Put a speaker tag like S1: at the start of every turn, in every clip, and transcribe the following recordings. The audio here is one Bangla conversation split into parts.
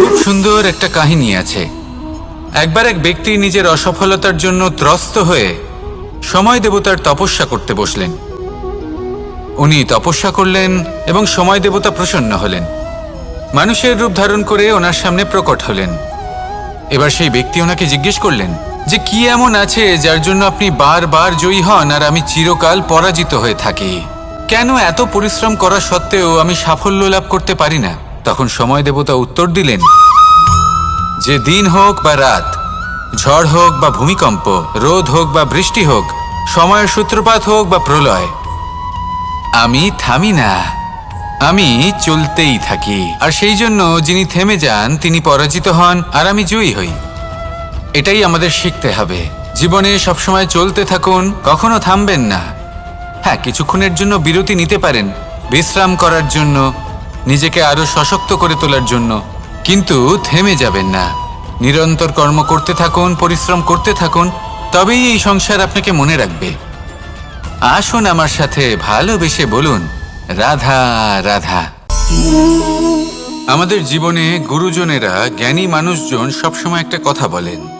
S1: খুব সুন্দর একটা কাহিনী আছে। একবার এক ব্যক্তি নিজের অসফলতার জন্য ত্রস্ত হয়ে সময় দেবতার তপস্যা করতে বসলেন। উনি তপস্যা করলেন এবং সময় দেবতা প্রসন্ন হলেন। মানুষের রূপ ধারণ করে ওনার সামনে প্রকট হলেন। এবার সেই ব্যক্তি ওনাকে জিজ্ঞেস করলেন যে কি এমন আছে যার জন্য আপনি বারবার জয়ী হন আর আমি চিরকাল পরাজিত হয়ে থাকি? কেন এত পরিশ্রম করা সত্ত্বেও আমি সাফল্য লাভ করতে পারি না? তখন সময় দেবতা উত্তর দিলেন, যে দিন হোক বা রাত, ঝড় হোক বা ভূমিকম্প, রোদ হোক বা বৃষ্টি হোক, সময়ের সূত্রপাত হোক বা প্রলয়, আমি থামি না। আমি চলতেই থাকি। আর সেই জন্য যিনি থেমে যান, তিনি পরাজিত হন আর আমি জয়ী হই। এটাই আমাদের শিখতে হবে। জীবনে সবসময় চলতে থাকুন, কখনো থামবেন না। হ্যাঁ কিছুক্ষণের জন্য বিরতি নিতে পারেন, বিশ্রাম করার জন্য, নিজেকে আরও সশক্ত করে তোলার জন্য। কিন্তু থেমে যাবেন না। নিরন্তর কর্ম করতে থাকুন, পরিশ্রম করতে থাকুন, তবেই এই সংসার আপনাকে মনে রাখবে। আসুন আমার সাথে ভালোবেসে বলুন, রাধা রাধা। আমাদের জীবনে গুরুজনেরা জ্ঞানী মানুষজন সবসময় একটা কথা বলেন।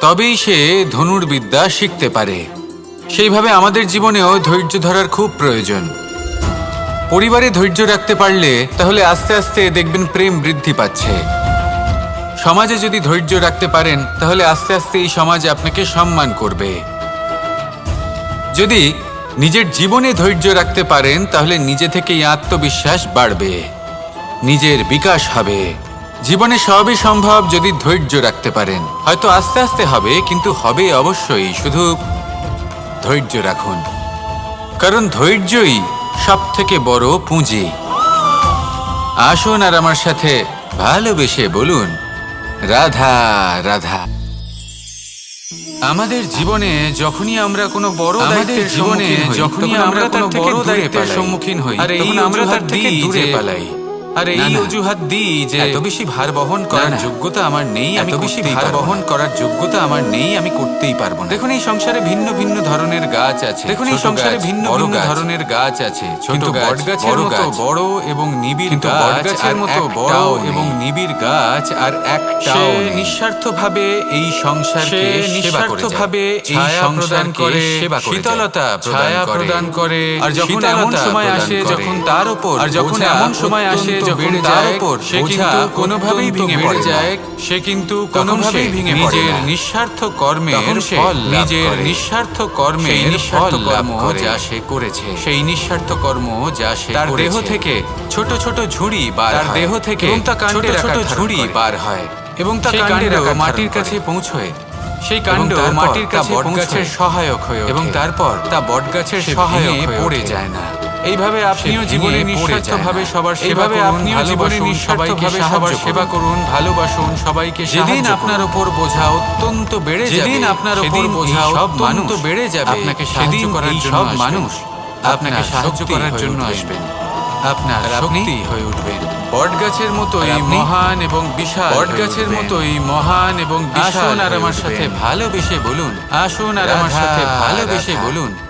S1: তবেই সে ধনুর্বিদ্যা শিখতে পারে। সেইভাবে আমাদের জীবনেও ধৈর্য ধরার খুব প্রয়োজন। পরিবারে ধৈর্য রাখতে পারলে তাহলে আস্তে আস্তে দেখবেন প্রেম বৃদ্ধি পাচ্ছে। সমাজে যদি ধৈর্য রাখতে পারেন, তাহলে আস্তে আস্তে এই সমাজ আপনাকে সম্মান করবে। যদি নিজের জীবনে ধৈর্য রাখতে পারেন, তাহলে নিজে থেকেই আত্মবিশ্বাস বাড়বে। নিজের বিকাশ হবে। জীবনে সবই সম্ভব যদি ধৈর্য রাখতে পারেন। হয়তো আস্তে আস্তে হবে কিন্তু হবে অবশ্যই। শুধু ধৈর্য রাখুন। কারণ ধৈর্যই সব থেকে বড় পুঁজি। আসুন আর আমার সাথে ভালোবেসে বলুন রাধা রাধা। আমাদের জীবনে যখনই আমরা কোনো বড় দায়িত্বের জীবনে যখনই আমরা কোনো বড় দায়িত্বের সম্মুখীন হই আর এই আমরা তার থেকে দূরে পালাই। আর এই অজুহাত দিই যে এত বেশি ভার বহন করার যোগ্যতা আমার নেই এত বেশি ভার বহন করার যোগ্যতা আমার নেই আমি করতেই পারব না। দেখুন এই সংসারে ভিন্ন ভিন্ন ধরনের গাছ আছে দেখুন এই সংসারে ভিন্ন ভিন্ন ধরনের গাছ আছে ছোট বট গাছের মতো বড় এবং নিবিড় কিন্তু বট গাছের মতো বড় এবং নিবিড় গাছ আর একটাও নিঃস্বার্থভাবে এই সংসারকে নিঃস্বার্থভাবে এই সংসার করে শীতলতা ছায়া প্রদান করে। আর যখন এমন সময় আসে যখন তার উপর আর যখন এমন সময় আসে যখন তার উপর সে কিন্তু কোনোভাবেই ভেঙে পড়ে যায় সে কিন্তু কোনোভাবেই ভেঙে নিজের নিঃস্বার্থ কর্মের ফল নিজের নিঃস্বার্থ কর্মের ফল কর্ম যা সে করেছে। সেই নিঃস্বার্থ কর্ম যা সে তার দেহ থেকে ছোট ছোট ঝুড়ি বার তার দেহ থেকে ছোট ছোট ঝুড়ি বার হয়। এবং তা কাণ্ডের মাটির কাছে পৌঁছয়। সেই কাণ্ড মাটির কাছে বটগাছের সহায়ক হয়ে এবং তারপর তা বটগাছের সহায়ক হয়ে পড়ে যায় না। এইভাবে আপনিও জীবনে নিঃস্বার্থভাবে সবার সেভাবে আপনিও জীবনে নিঃস্বার্থভাবে সবার সেবা করুন ভালোবাসুন সবাইকে যেদিন আপনার উপর বোঝা অত্যন্ত বেড়ে যাবে যেদিন আপনার উপর বোঝা অত্যন্ত বেড়ে যাবে আপনাকে সেদিন করার সব মানুষ আপনাকে সাহায্য করার জন্য আসবেন। আপনার শক্তি হয়ে উঠবেন। বটগাছের মতোই মহান এবং বিশাল বটগাছের মতোই মহান এবং বিশাল আর আমার সাথে ভালোবেসে বলুন। আসুন আর আমার সাথে ভালোবেসে বলুন।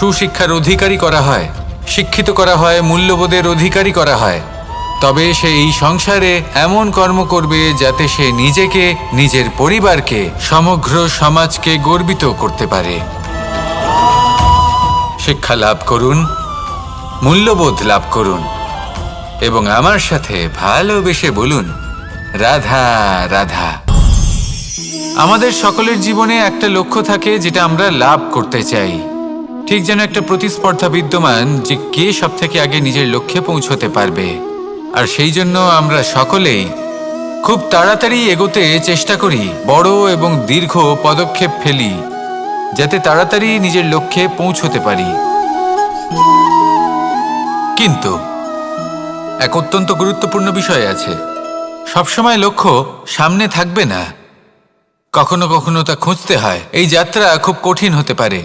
S1: সুশিক্ষার অধিকারী করা হয়, শিক্ষিত করা হয়, মূল্যবোধের অধিকারী করা হয়। তবে সে এই সংসারে এমন কর্ম করবে যাতে সে নিজেকে, নিজের পরিবারকে, সমগ্র সমাজকে গর্বিত করতে পারে। শিক্ষা লাভ করুন, মূল্যবোধ লাভ করুন এবং আমার সাথে ভালোবেসে বলুন, রাধা রাধা। আমাদের সকলের জীবনে একটা লক্ষ্য থাকে যেটা আমরা লাভ করতে চাই। ঠিক যেন একটা প্রতিস্পর্ধা বিদ্যমান যে কে সব থেকে আগে নিজের লক্ষ্যে পৌঁছতে পারবে। আর সেই জন্য আমরা সকলেই খুব তাড়াতাড়ি এগোতে চেষ্টা করি, বড় এবং দীর্ঘ পদক্ষেপ ফেলি, যাতে তাড়াতাড়ি নিজের লক্ষ্যে পৌঁছতে পারি। কিন্তু এক অত্যন্ত গুরুত্বপূর্ণ বিষয় আছে। সবসময় লক্ষ্য সামনে থাকবে না। কখনো কখনো তা খুঁজতে হয়। এই যাত্রা খুব কঠিন হতে পারে।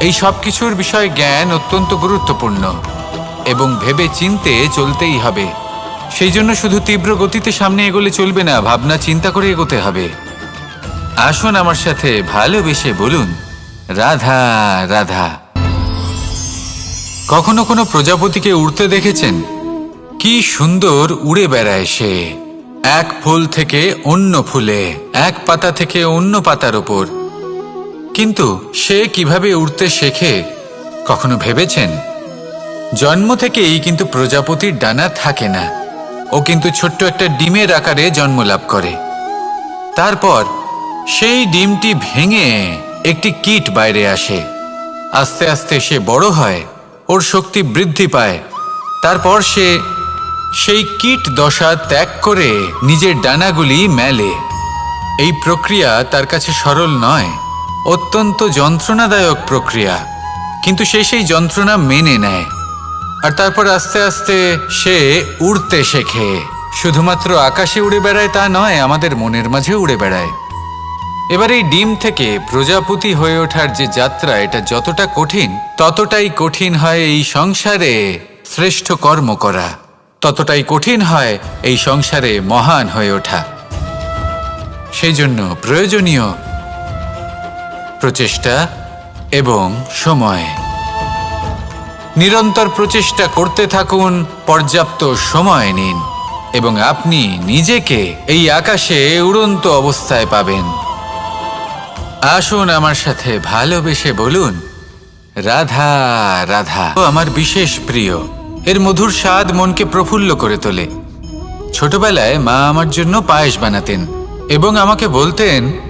S1: এই সব কিছুর বিষয়ে জ্ঞান অত্যন্ত গুরুত্বপূর্ণ এবং ভেবে চিনতে চলতেই হবে। সেই জন্য শুধু তীব্র গতিতে সামনে এগোলে চলবে না, ভাবনা চিন্তা করে এগোতে হবে। আসুন আমার সাথে ভালোবেসে বলুন, রাধা রাধা। কখনো কোনো প্রজাপতিকে উড়তে দেখেছেন? কি সুন্দর উড়ে বেড়ায় সে। এক ফুল থেকে অন্য ফুলে, এক পাতা থেকে অন্য পাতার ওপর কিন্তু সে কীভাবে উড়তে শেখে, কখনো ভেবেছেন? জন্ম থেকেই কিন্তু প্রজাপতির ডানা থাকে না। ও কিন্তু ছোট্ট একটা ডিমের আকারে জন্ম লাভ করে। তারপর সেই ডিমটি ভেঙে একটি কীট বাইরে আসে। আস্তে আস্তে সে বড় হয়, ওর শক্তি বৃদ্ধি পায়। তারপর সে সেই কীট দশা ত্যাগ করে নিজের ডানাগুলি মেলে। এই প্রক্রিয়া তার কাছে সরল নয়। অত্যন্ত যন্ত্রণাদায়ক প্রক্রিয়া। কিন্তু সে সেই যন্ত্রণা মেনে নেয়। আর তারপর আস্তে আস্তে সে উড়তে শেখে। শুধুমাত্র আকাশে উড়ে বেড়ায় তা নয়, আমাদের মনের মাঝে উড়ে বেড়ায়। এবার এই ডিম থেকে প্রজাপতি হয়ে ওঠার যে যাত্রা, এটা যতটা কঠিন, ততটাই কঠিন হয় এই সংসারে শ্রেষ্ঠ কর্ম করা। ততটাই কঠিন হয় এই সংসারে মহান হয়ে ওঠা। সেই জন্য প্রয়োজনীয় প্রচেষ্টা এবং সময়। নিরন্তর প্রচেষ্টা করতে থাকুন, পর্যাপ্ত সময় নিন এবং আপনি নিজেকে এই আকাশে উড়ন্ত অবস্থায় পাবেন। আসুন আমার সাথে ভালোবেসে বলুন, রাধা রাধা। আমার বিশেষ প্রিয়, এর মধুর স্বাদ মনকে প্রফুল্ল করে তোলে। ছোটবেলায় মা আমার জন্য পায়েস বানাতেন এবং আমাকে বলতেন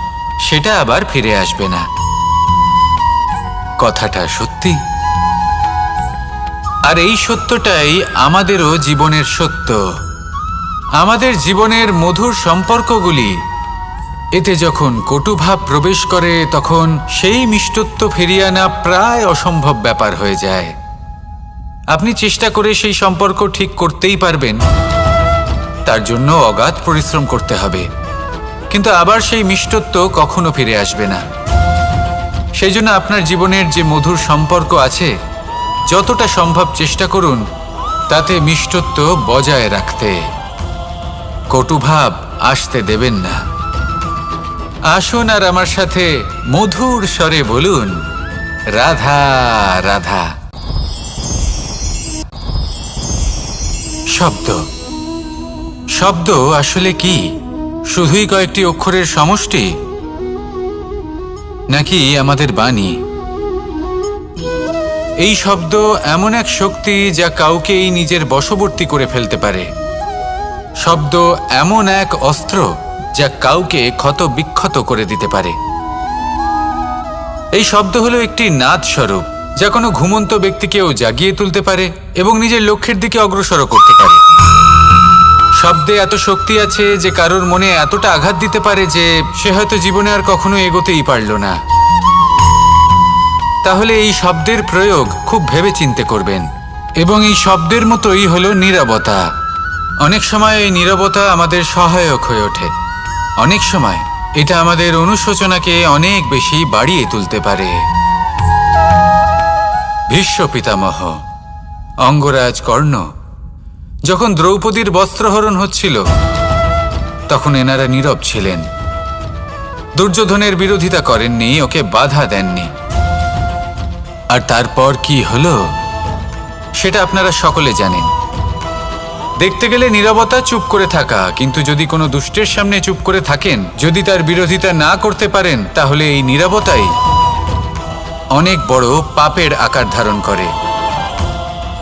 S1: সেটা আবার ফিরে আসবে না। কথাটা সত্যি? আর এই সত্যটাই আমাদেরও জীবনের সত্য। আমাদের জীবনের মধুর সম্পর্কগুলি, এতে যখন কটুভাব প্রবেশ করে, তখন সেই মিষ্টত্ব ফিরিয়ে আনা প্রায় অসম্ভব ব্যাপার হয়ে যায়। আপনি চেষ্টা করে সেই সম্পর্ক ঠিক করতেই পারবেন। তার জন্য অগাধ পরিশ্রম করতে হবে। কিন্তু আবার সেই মিষ্টত্ব কখনো ফিরে আসবে না। সেই জন্য আপনার জীবনের যে মধুর সম্পর্ক আছে, যতটা সম্ভব চেষ্টা করুন, তাতে মিষ্টত্ব বজায় রাখতে। কটুভাব আসতে দেবেন না। আসুন আর আমার সাথে মধুর স্বরে বলুন, রাধা রাধা। শব্দ। শব্দ আসলে কি? শুধুই কয়েকটি অক্ষরের সমষ্টি? নাকি আমাদের বাণী? এই শব্দ এমন এক শক্তি যা কাউকেই নিজের বশবর্তী করে ফেলতে পারে। শব্দ এমন এক অস্ত্র যা কাউকে ক্ষত বিক্ষত করে দিতে পারে। এই শব্দ হলো একটি নাদ স্বরূপ যা কোনো ঘুমন্ত ব্যক্তিকেও জাগিয়ে তুলতে পারে এবং নিজের লক্ষ্যের দিকে অগ্রসর করতে পারে। শব্দে এত শক্তি আছে যে কারোর মনে এতটা আঘাত দিতে পারে যে সে হয়তো জীবনে আর কখনো এগোতেই পারল না। তাহলে এই শব্দের প্রয়োগ খুব ভেবে চিন্তে করবেন। এবং এই শব্দের মতোই হলো নীরবতা। অনেক সময় এই নীরবতা আমাদের সহায়ক হয়ে ওঠে। অনেক সময় এটা আমাদের অনুশোচনাকে অনেক বেশি বাড়িয়ে তুলতে পারে। ভীষ্ম পিতামহ, অঙ্গরাজ কর্ণ যখন দ্রৌপদীর বস্ত্রহরণ হচ্ছিল, তখন এনারা নীরব ছিলেন। দুর্যোধনের বিরোধিতা করেননি, ওকে বাধা দেননি। আর তারপর কি হলো, সেটা আপনারা সকলে জানেন। দেখতে গেলে নীরবতা চুপ করে থাকা, কিন্তু যদি কোনো দুষ্টের সামনে চুপ করে থাকেন, যদি তার বিরোধিতা না করতে পারেন, তাহলে এই নীরবতাই অনেক বড় পাপের আকার ধারণ করে।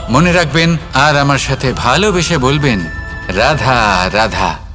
S1: মনে রাখবেন আর আমার সাথে ভালোবেসে বলবেন রাধা রাধা।